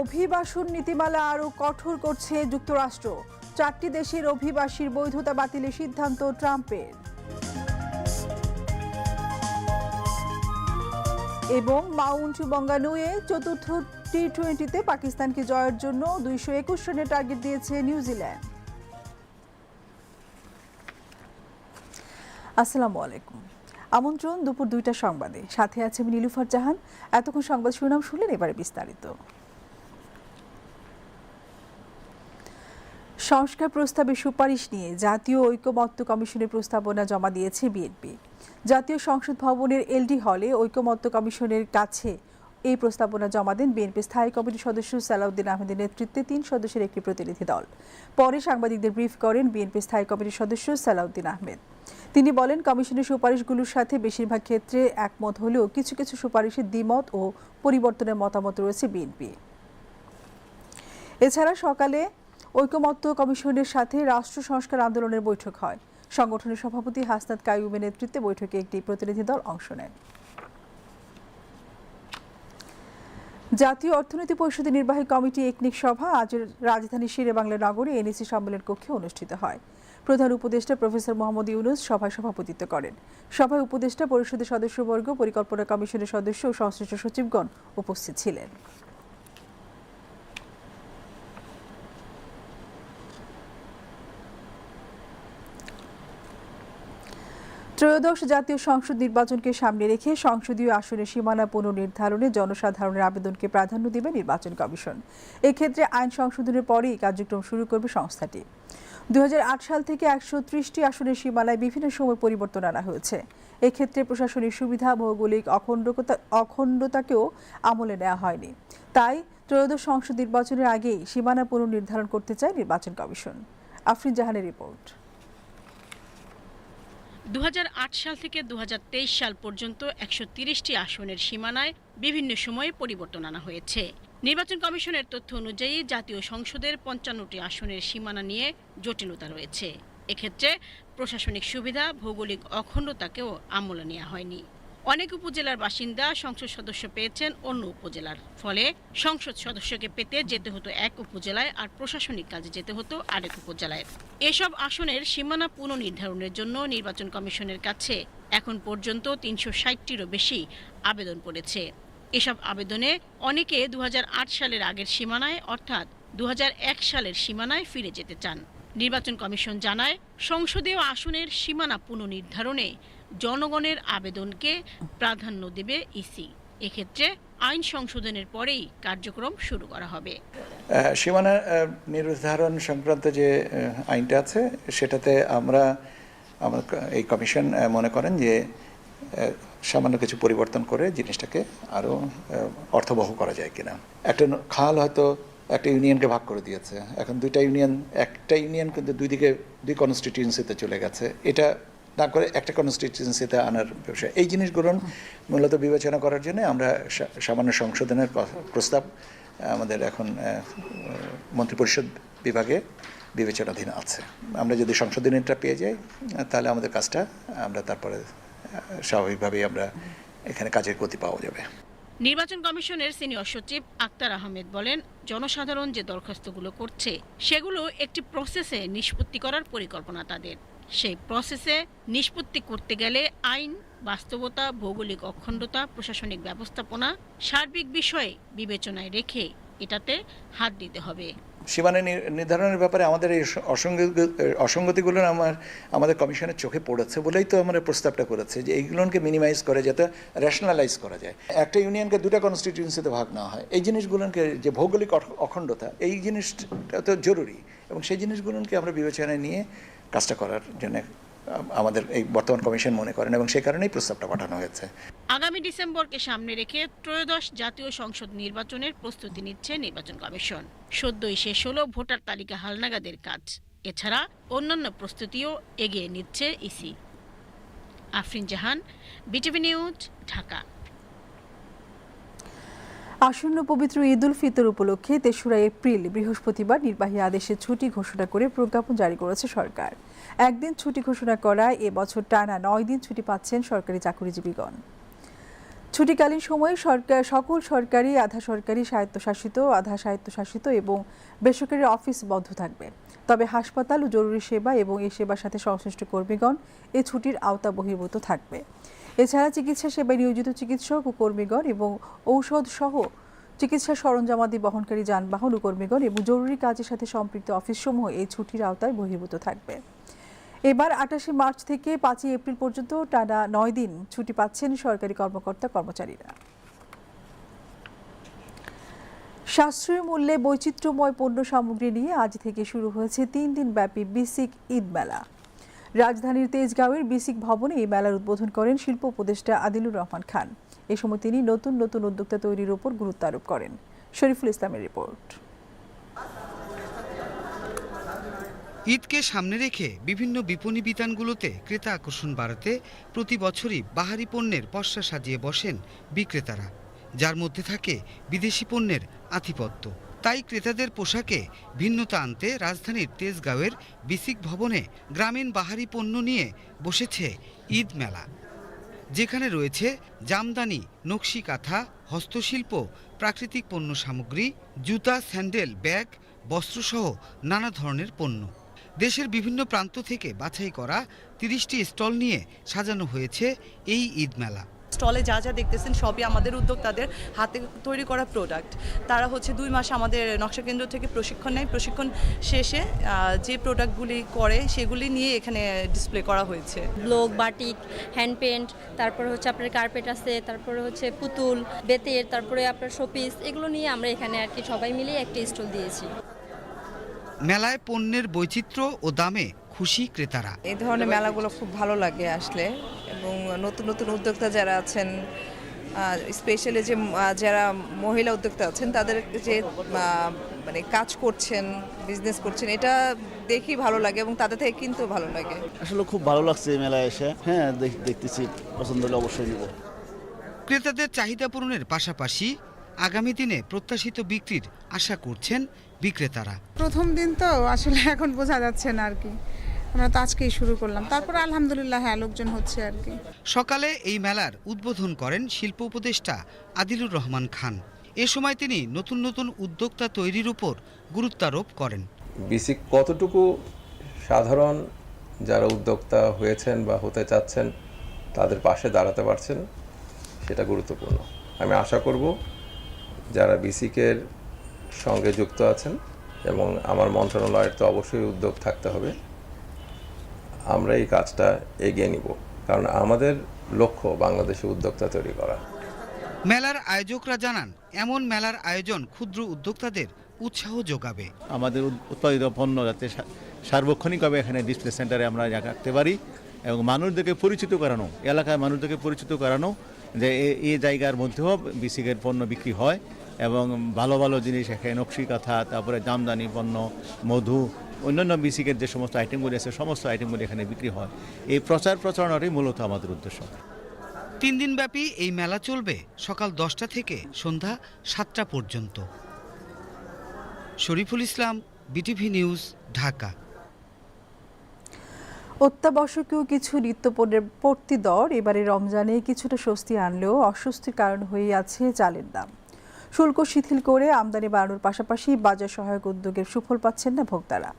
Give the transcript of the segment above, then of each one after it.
অভিবাসন নীতিমালা আরও কঠোর করছে যুক্তরাষ্ট্র। চারটি দেশের অভিবাসীর বৈধতা বাতিলের সিদ্ধান্ত ট্রাম্পের। এবং মাউন্ট বঙ্গানুয়ে চতুর্থ টি টোয়েন্টিতে পাকিস্তানকে জয়ের জন্য দুইশো একুশ রানের টার্গেট দিয়েছে নিউজিল্যান্ড। আসসালামু আলাইকুম। আমন্ত্রণ দুপুর দুইটা সংবাদে। সাথে আছে আমি নীলুফার জাহান। এতক্ষণ সংবাদ শুনাম শুনলেন, এবারে বিস্তারিত। সংস্কার প্রস্তাবে সুপারিশ নিয়ে জাতীয় ঐকমত্য কমিশনের প্রস্তাবনা জমা দিয়েছে বিএনপি। জাতীয় সংসদ ভবনের এলডি হলে ঐকমত্য কমিশনের কাছে এই প্রস্তাবনা জমা দেন বিএনপি স্থায়ী কমিটির সদস্য সালাউদ্দিন আহমেদের নেতৃত্বে তিন সদস্যের একটি প্রতিনিধি দল। পরে সাংবাদিকদের ব্রিফ করেন বিএনপি স্থায়ী কমিটির সদস্য সালাউদ্দিন আহমেদ। তিনি বলেন, কমিশনের সুপারিশগুলোর সাথে বেশিরভাগ ক্ষেত্রে একমত হলেও কিছু কিছু সুপারিশের দ্বিমত ও পরিবর্তনের মতামত রয়েছে বিএনপি। এছাড়া সকালে ঐকমত্য কমিশনের সাথে রাষ্ট্র সংস্কার আন্দোলনের বৈঠক হয়। সংগঠনের সভাপতি হাসনাত কাইয়ুবের নেতৃত্বে বৈঠকে একটি প্রতিনিধি দল অংশ নেন। জাতীয় অর্থনীতি পরিষদের নির্বাহী কমিটি একনিক সভা আজ রাজধানীর শেরেবাংলা নগরে এনএসি সম্মেলন কক্ষে অনুষ্ঠিত হয়। প্রধান উপদেষ্টা প্রফেসর মোহাম্মদ ইউনুস সভায় সভাপতিত্ব করেন। সভায় উপদেষ্টা পরিষদের সদস্যবর্গ, পরিকল্পনা কমিশনের সদস্য ও সংশ্লিষ্ট সচিবগণ উপস্থিত ছিলেন। ত্রয়োদশ জাতীয় সংসদ নির্বাচনকে সামনে রেখে সংসদীয় আসনের সীমানা পুনর্নির্ধারণে জনসাধারণের আবেদনকে প্রাধান্য দেবে নির্বাচন কমিশন। এক্ষেত্রে আইন সংশোধনের পরেই কার্যক্রম শুরু করবে সংস্থাটি। দুই হাজার আট সাল থেকে একশো ত্রিশটি আসনের সীমানায় বিভিন্ন সময় পরিবর্তন আনা হয়েছে। এক্ষেত্রে প্রশাসনিক সুবিধা, ভৌগোলিক অখণ্ডতা অখণ্ডতাকেও আমলে নেওয়া হয়নি। তাই ত্রয়োদশ সংসদ নির্বাচনের আগেই সীমানা পুনর্নির্ধারণ করতে চায় নির্বাচন কমিশন। আফরিন জাহানের রিপোর্ট। দু হাজার আট সাল থেকে দুহাজার তেইশ সাল পর্যন্ত একশো তিরিশটি আসনের সীমানায় বিভিন্ন সময়ে পরিবর্তন আনা হয়েছে। নির্বাচন কমিশনের তথ্য অনুযায়ী জাতীয় সংসদের পঞ্চান্নটি আসনের সীমানা নিয়ে জটিলতা রয়েছে। এক্ষেত্রে প্রশাসনিক সুবিধা, ভৌগোলিক অখণ্ডতাকেও আমলে নেওয়া হয়নি। অনেক উপজেলার বাসিন্দা সংসদ সদস্য পেয়েছেন অন্য উপজেলার ফলে সংসদ সদস্যকে পেতে যেতে হতো এক উপজেলায় আর প্রশাসনিক কাজে যেতে হতো আরেক উপজেলায়। এসব আসনের সীমানা পুনর্নির্ধারণের জন্য নির্বাচন কমিশনের কাছে এখন পর্যন্ত তিনশো ষাটটিরও বেশি আবেদন পড়েছে। এসব আবেদনে অনেকে দু হাজার আট সালের আগের সীমানায় অর্থাৎ দু হাজার এক সালের সীমানায় ফিরে যেতে চান। নির্বাচন কমিশন জানায়, সংসদীয় আসনের সীমানা পুনর্নির্ধারণে জনগণের আবেদনকে প্রাধান্য দেবে ইসি। এক্ষেত্রে আইন সংশোধনের পরেই কার্যক্রম শুরু করা হবে। সীমানা নির্ধারণ সংক্রান্ত যে আইনটা আছে, সেটাতে আমরা আমরা এই কমিশন মনে করেন যে সামান্য কিছু পরিবর্তন করে জিনিসটাকে আরও অর্থবহ করা যায় কিনা। একটা খাল হয়তো একটা ইউনিয়নকে ভাগ করে দিয়েছে। এখন দুইটা ইউনিয়ন, একটা ইউনিয়ন কিন্তু দুই দিকে, দুই কনস্টিটিউয়েন্সিতে চলে গেছে। এটা না করে একটা কনস্টিটিউয়েন্সিতে আনার ব্যবসা। এই জিনিসগুলো মূলত বিবেচনা করার জন্য আমরা সামান্য সংশোধনের প্রস্তাব আমাদের এখন মন্ত্রিপরিষদ বিভাগে বিবেচনাধীন আছে। আমরা যদি সংশোধনীটা পেয়ে যাই তাহলে আমাদের কাজটা আমরা তারপরে স্বাভাবিকভাবেই আমরা এখানে কাজের গতি পাওয়া যাবে। নির্বাচন কমিশনের সিনিয়র সচিব আক্তার আহমেদ বলেন, জনসাধারণ যে দরখাস্তগুলো করছে, সেগুলো একটি প্রসেসে নিষ্পত্তি করার পরিকল্পনা তাদের। সেই প্রসেসে নিষ্পত্তি করতে গেলে আইন, বাস্তবতা, ভৌগোলিক অখণ্ডতা, প্রশাসনিক ব্যবস্থাপনা, সার্বিক বিষয়ে বিবেচনায় রেখে এটাতে হাত দিতে হবে। সীমানা নির- নির্ধারণের ব্যাপারে আমাদের এই অসঙ্গতিগুলো আমার, আমাদের কমিশনের চোখে পড়েছে বলেই তো আমরা প্রস্তাবটা করেছে যে এইগুলোকে মিনিমাইজ করে যাতে রেশনালাইজ করা যায়। একটা ইউনিয়নকে দুটো কনস্টিটিউয়েন্সিতে ভাগ না হয়। এই জিনিসগুলোকে যে ভৌগোলিক অখ- অখণ্ডতা, এই জিনিসটা তো জরুরি এবং সেই জিনিসগুলোকে আমরা বিবেচনায় নিয়ে কাজটা করার জন্য আমাদের এই বর্তমান কমিশন মনে করেন এবং সে কারণেই প্রস্তাবটা পাঠানো হয়েছে। আগামী ডিসেম্বরকে সামনে রেখে ত্রয়োদশ জাতীয় সংসদ নির্বাচনের প্রস্তুতি নিচ্ছে নির্বাচন কমিশন। সদ্যই শেষ হলো ভোটার তালিকা হালনাগাদের কাজ। এছাড়া অন্যান্য প্রস্তুতিও এগিয়ে নিচ্ছে EC. Afrin Jahan, BTV news, Dhaka. আসন্ন পবিত্র ঈদ উল ফিতর উপলক্ষে তেসরা এপ্রিল বৃহস্পতিবার নির্বাহী আদেশে ছুটি ঘোষণা করে প্রজ্ঞাপন জারি করেছে সরকার। একদিন ছুটি ঘোষণা করায় এবছর টানা নয় দিন ছুটি পাচ্ছেন সরকারি চাকরিজীবীগণ। ছুটিকালীন সময়ে সরকার, সকল সরকারি, আধা সরকারি স্বায়ত্তশাসিত, আধা স্বায়ত্তশাসিত এবং বেসরকারি অফিস বন্ধ থাকবে। তবে হাসপাতাল ও জরুরি সেবা এবং এই সেবার সাথে সংশ্লিষ্ট কর্মীগণ এ ছুটির আওতা বহির্ভূত থাকবে। এছাড়া চিকিৎসা সেবায় নিয়োজিত চিকিৎসক ও কর্মীগণ এবং ঔষধ সহ চিকিৎসা সরঞ্জামাদি বহনকারী যানবাহন ও কর্মীগণ এবং জরুরি কাজের সাথে সম্পৃক্ত অফিসসমূহ এই ছুটির আওতায় বহির্ভূত থাকবে। এবার আটাশে মার্চ থেকে পাঁচই এপ্রিল পর্যন্ত টানা নয় দিন ছুটি পাচ্ছেন সরকারি কর্মকর্তা কর্মচারীরা। সাশ্রয়ী মূল্যে বৈচিত্র্যময় পণ্য সামগ্রী নিয়ে আজ থেকে শুরু হয়েছে তিন দিন ব্যাপী বিসিক ঈদ মেলা রাজধানীর তেজগাঁওয়ের বিসিক ভবনে এই মেলার উদ্বোধন করেন শিল্প উপদেষ্টা আদিলুর রহমান খান। এ সময় তিনি নতুন নতুন উদ্যোক্তা তৈরির উপর গুরুত্ব আরোপ করেন। শরীফুল ইসলামের রিপোর্ট। ঈদকে সামনে রেখে বিভিন্ন বিপণী বিতানগুলোতে ক্রেতা আকর্ষণ বাড়াতে প্রতি বছরই বাহারি পণ্যের পসরা সাজিয়ে বসেন বিক্রেতারা। যার মধ্যে থাকে বিদেশি পণ্যের আধিপত্য। তাই ক্রেতাদের পোশাকে ভিন্নতা আনতে রাজধানীর তেজগাঁওয়ের বিসিক ভবনে গ্রামীণ বাহারি পণ্য নিয়ে বসেছে ঈদ মেলা। যেখানে রয়েছে জামদানি নকশি কাঁথা হস্তশিল্প, প্রাকৃতিক পণ্য সামগ্রী, জুতা, স্যান্ডেল, ব্যাগ, বস্ত্রসহ নানা ধরনের পণ্য। দেশের বিভিন্ন প্রান্ত থেকে বাছাই করা তিরিশটি স্টল নিয়ে সাজানো হয়েছে এই ঈদ মেলা। স্টলে যা যা দেখতেছেন সবই আমাদের উদ্যোক্তাদের হাতে তৈরি করা প্রোডাক্ট তারা হচ্ছে দুই মাস আমাদের নকশা কেন্দ্র থেকে প্রশিক্ষণ নেয়। প্রশিক্ষণ শেষে যে প্রোডাক্টগুলি করে সেগুলি নিয়ে এখানে ডিসপ্লে করা হয়েছে। ব্লক বাটিক হ্যান্ড পেন্ট তারপরে হচ্ছে আপনার কার্পেট আছে তারপরে হচ্ছে পুতুল বেতের তারপরে আপনার শোপিস এগুলো নিয়ে আমরা এখানে আর কি সবাই মিলে একটা স্টল দিয়েছি। মেলায় পণ্যের বৈচিত্র্য ও দামে খুশি ক্রেতারা। এই ধরনের মেলাগুলো খুব ভালো লাগে আসলে। এবং নতুন নতুন উদ্যোক্তা যারা আছেন স্পেশালি যে যারা মহিলা উদ্যোক্তা আছেন তাদের যে মানে কাজ করছেন বিজনেস করছেন এটা দেখি ভালো লাগে এবং তাদের থেকে কিন্তু ভালো লাগে। আসলে খুব ভালো লাগছে এই মেলায় এসে। হ্যাঁ দেখ- দেখতেছি পছন্দ হলে অবশ্যই নিব। ক্রেতাদের চাহিদা পূরণের পাশাপাশি আগামী দিনে প্রত্যাশিত বিক্রির আশা করছেন বিক্রেতারা। প্রথম দিন তো আসলে এখন বোঝা যাচ্ছে না আর কি। আমরা তো আজকেই শুরু করলাম। তারপর আলহামদুলিল্লাহ হ্যাঁ লোকজন হচ্ছে আর কি। সকালে এই মেলার উদ্বোধন করেন শিল্প উপদেষ্টা আদিলুর রহমান খান। এ সময় তিনি নতুন নতুন উদ্যোক্তা তৈরির উপর গুরুত্বারোপ করেন। বিসিক কতটুকু সাধারণ যারা উদ্যোক্তা হয়েছেন বা হতে চাচ্ছেন তাদের পাশে দাঁড়াতে পারছেন সেটা গুরুত্বপূর্ণ। আমি আশা করব যারা বিসিকের সঙ্গে যুক্ত আছেন এবং আমার মন্ত্রণালয়ের তো অবশ্যই উদ্যোগ থাকতে হবে আমরা এই কাজটা এগিয়ে নিব। কারণ আমাদের লক্ষ্য বাংলাদেশে উদ্যোক্তা তৈরি করা। মেলার আয়োজকরা জানান এমন মেলার আয়োজন ক্ষুদ্র উদ্যোক্তাদের উৎসাহ যোগাবে। আমাদের উৎপাদিত পণ্য যাতে সার্বক্ষণিকভাবে এখানে ডিসপ্লে সেন্টারে আমরা রাখতে পারি এবং মানুষদেরকে পরিচিত করানো এলাকার মানুষদেরকে পরিচিত করানো যে এ- এই জায়গার মধ্যেও বিসিকের পণ্য বিক্রি হয় এবং ভালো ভালো জিনিস এখানে নকশি কাঁথা তারপরে জামদানি পণ্য মধু অন্যান্য বিসিকের যে সমস্ত আইটেমগুলি আছে সমস্ত আইটেমগুলি এখানে বিক্রি হয়। এই প্রচার প্রচারণাটাই মূলত আমাদের উদ্দেশ্য। তিন দিনব্যাপী এই মেলা চলবে সকাল দশটা থেকে সন্ধ্যা সাতটা পর্যন্ত। Shariful Islam BTV news Dhaka. অত্যাবশ্যকীয় কিছু নিত্যপণ্যের পড়তি দর এবারে রমজানে কিছুটা স্বস্তি আনলেও অস্বস্তির কারণ হয়ে আছে চালের দাম। শুল্ক শিথিল করে আমদানি বাড়ানোর পাশাপাশি বাজার সহায়ক উদ্যোগের সুফল পাচ্ছেন না ভোক্তারা।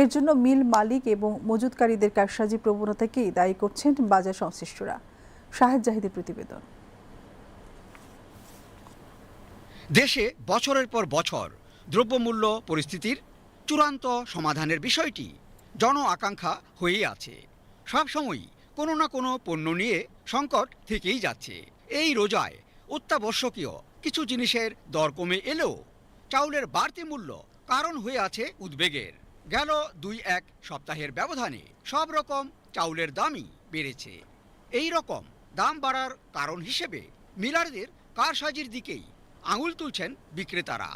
এর জন্য মিল মালিক এবং মজুতকারীদের কারসাজি প্রবণতাকেই দায়ী করছেন বাজার সংশ্লিষ্টরা। শাহেদ জাহিদের প্রতিবেদন। দেশে বছরের পর বছর দ্রব্যমূল্য পরিস্থিতির চূড়ান্ত সমাধানের বিষয়টি জন আকাঙ্ক্ষা হয়েই আছে। সবসময়ই কোনো না কোনো পণ্য নিয়ে সংকট থেকেই যাচ্ছে। এই রোজায় অত্যাবশ্যকীয় কিছু জিনিসের দর কমে এলেও চাউলের বাড়তি মূল্য কারণ হয়ে আছে উদ্বেগের। গেল দুই এক সপ্তাহের ব্যবধানে। সব রকম চাউলের দামই বেড়েছে। এই রকম দাম বাড়ার কারণ হিসেবে মিলারদের কারসাজির দিকেই আঙুল তুলছেন বিক্রেতারা।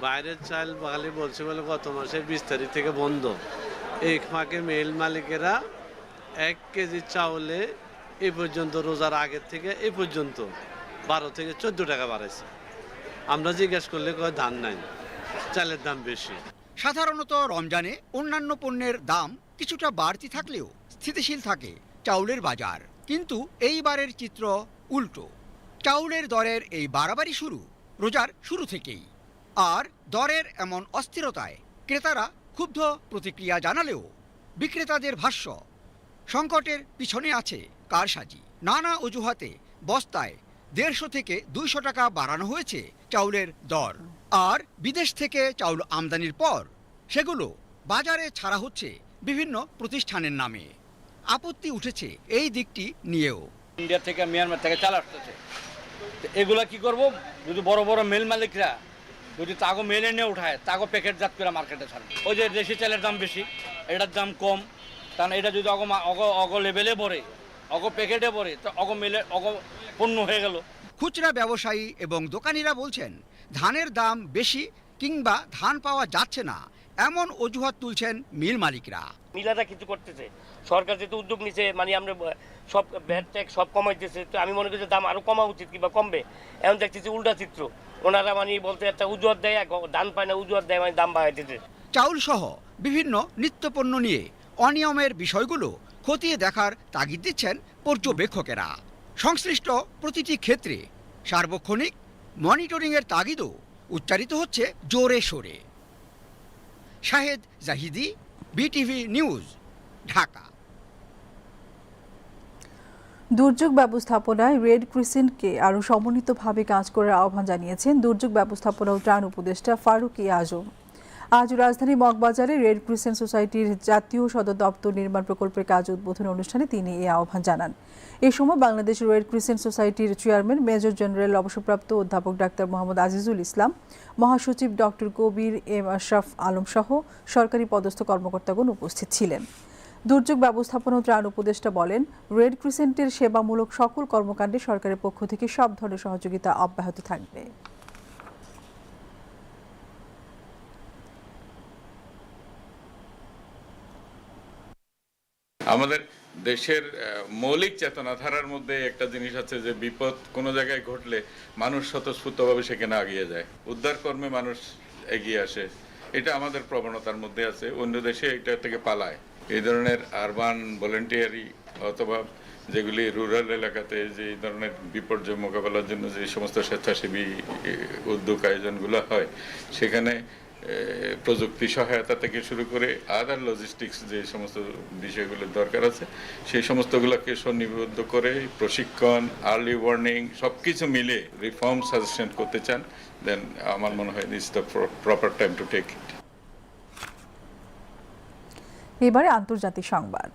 বাইরের চাল বাঙালি বলছে বলে গত মাসের বিশ তারিখ থেকে বন্ধ। এই ফাঁকে মেল মালিকেরা এক কেজি চাউলে এ পর্যন্ত রোজার আগের থেকে এ পর্যন্ত বারো থেকে চোদ্দ টাকা বাড়াইছে। আমরা জিজ্ঞেস করলে কয়, ধান নাই। চালের দাম বেশি। সাধারণত রমজানে অন্যান্য পণ্যের দাম কিছুটা বাড়তি থাকলেও স্থিতিশীল থাকে চাউলের বাজার। কিন্তু এইবারের চিত্র উল্টো। চাউলের দরের এই বাড়াবাড়ি শুরু রোজার শুরু থেকেই। আর দরের এমন অস্থিরতায় ক্রেতারা ক্ষুব্ধ প্রতিক্রিয়া জানালেও বিক্রেতাদের ভাষ্য, সংকটের পিছনে আছে কারসাজি। নানা অজুহাতে বস্তায় দেড়শো থেকে দুইশো টাকা বাড়ানো হয়েছে চাউলের দর। আর বিদেশ থেকে চাউল আমদানির পর সেগুলো বাজারে ছাড়া হচ্ছে বিভিন্ন প্রতিষ্ঠানের নামে। আপত্তি উঠেছে এই দিকটি নিয়েও। ইন্ডিয়া থেকে মিয়ানমার থেকে চাল আসতেছে। তো এগুলা কি করব? যদি বড় বড় মেল মালিকরা যদি তাগো মেলে নিয়ে উঠায় তাগো প্যাকেটজাত করে মার্কেটে ছাড়বে ওই যে দেশি চালের দাম বেশি এটার দাম কম। কারণ এটা যদি অগ অগ অগ লেভেলে পড়ে অগ প্যাকেটে পড়ে তো অগ মেলে অগ পণ্য হয়ে গেল। খুচরা ব্যবসায়ী এবং দোকানিরা বলছেন ধানের দাম বেশি কিংবা ধান পাওয়া যাচ্ছে না এমন অজুহাত তুলছেন মিল মালিকরা। মিলাটা কিছু করতেছে। সরকার যেহেতু উদ্যোগ নিছে মানে আমরা সব ভ্যাট ট্যাক্স সব কমাইতেছে তো আমি মনে করি যে দাম আরও কমা উচিত কিংবা কমবে। এখন দেখতেছি উল্টা চিত্র। ওনারা মানে বলতে একটা উজুয়াত দেয় ধান পায় না উজুয়াত দেয় মানে দাম বাড়াইতেছে। চাউল সহ বিভিন্ন নিত্যপণ্য নিয়ে অনিয়মের বিষয়গুলো খতিয়ে দেখার তাগিদ দিচ্ছেন পর্যবেক্ষকেরা। সংশ্লিষ্ট প্রতিটি ক্ষেত্রে সার্বক্ষণিক মনিটরিংয়ের তাগিদও উচ্চারিত হচ্ছে জোরে সোরে। Shahed Zahidi, BTV news, Dhaka. দুর্যোগ ব্যবস্থাপনায় রেড ক্রিসেন্টকে আরও সমন্বিতভাবে কাজ করার আহ্বান জানিয়েছেন দুর্যোগ ব্যবস্থাপনা ও ত্রাণ উপদেষ্টা ফারুক আজম। আজ রাজধানী মগবাজারে রেড ক্রিসেন্ট সোসাইটির জাতীয় সদর দপ্তর নির্মাণ প্রকল্পের কাজ উদ্বোধন অনুষ্ঠানে তিনি এই আহ্বান জানান। এ সময় বাংলাদেশ রেড ক্রিসেন্ট সোসাইটির চেয়ারম্যান, মেজর জেনারেল, অবসরপ্রাপ্ত অধ্যাপক ডাক্তার মোহাম্মদ আজিজুল ইসলাম, মহাসচিব ডক্টর কবির এম আশরাফ আলম সহ সরকারি পদস্থ কর্মকর্তাগণ উপস্থিত ছিলেন। দুর্যোগ ব্যবস্থাপনা ও ত্রাণ উপদেষ্টা বলেন, রেড ক্রিসেন্টের সেবামূলক সকল কর্মকাণ্ডে সরকারের পক্ষ থেকে সব ধরনের সহযোগিতা অব্যাহত থাকবে। আমাদের দেশের মৌলিক চেতনাধারার মধ্যে একটা জিনিস আছে যে বিপদ কোনো জায়গায় ঘটলে মানুষ স্বতঃস্ফূর্তভাবে সেখানে এগিয়ে যায়। উদ্ধার কর্মে মানুষ এগিয়ে আসে। এটা আমাদের প্রবণতার মধ্যে আছে। অন্য দেশে এটা থেকে পালায়। এই ধরনের আরবান ভলেন্টিয়ারি অথবা যেগুলি রুরাল এলাকাতে যে ধরনের বিপর্যয় মোকাবেলার জন্য যে সমস্ত স্বেচ্ছাসেবী উদ্যোগ আয়োজনগুলো হয়, সেখানে প্রযুক্তি সহায়তা থেকে শুরু করে আদার লজিস্টিক্স যে সমস্ত বিষয়গুলোর দরকার আছে, সেই সমস্তগুলোকে সন্নিবদ্ধ করে প্রশিক্ষণ আর্লি ওয়ার্নিং সব কিছু মিলে রিফর্ম সাজেশন করতে চান দেন আমার মনে হয় this the proper time to take it এবারে আন্তর্জাতিক সংবাদ।